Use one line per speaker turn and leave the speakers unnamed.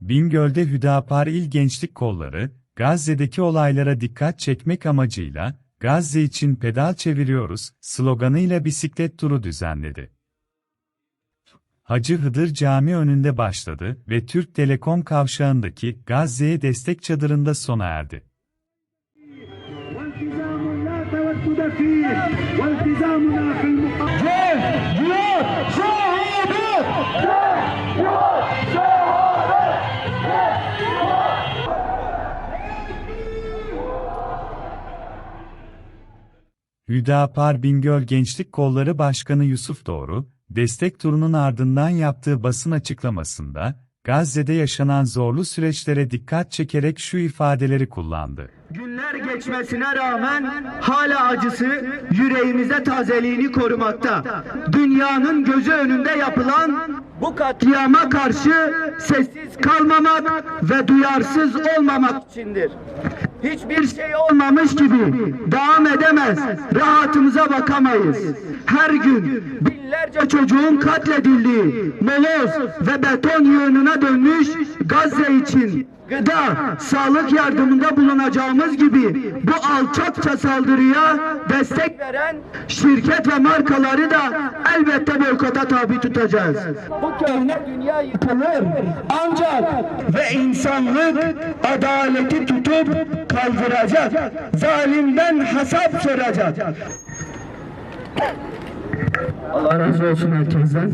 Bingöl'de Hüdapar İl Gençlik Kolları, Gazze'deki olaylara dikkat çekmek amacıyla, Gazze için pedal çeviriyoruz sloganıyla bisiklet turu düzenledi. Hacı Hıdır Cami önünde başladı ve Türk Telekom kavşağındaki Gazze'ye destek çadırında sona erdi. Hüdapar Bingöl Gençlik Kolları Başkanı Yusuf Doğru, destek turunun ardından yaptığı basın açıklamasında, Gazze'de yaşanan zorlu süreçlere dikkat çekerek şu ifadeleri kullandı.
Günler geçmesine rağmen hala acısı yüreğimize tazeliğini korumakta. Dünyanın gözü önünde yapılan bu katliama karşı sessiz kalmamak ve duyarsız olmamak içindir. Hiçbir şey olmamış gibi devam edemez, rahatımıza bakamayız. Her gün binlerce çocuğun katledildiği moloz ve beton yığınına dönmüş Gazze için gıda, sağlık yardımında bulunacağımız gibi bu alçakça saldırıya destek veren şirket ve markaları da elbette boykota tabi tutacağız. Bu köyne dünya yıkılır ancak ve insanlık adaleti tutup kaldıracak. Zalimden hesap soracak. Allah razı olsun herkesten.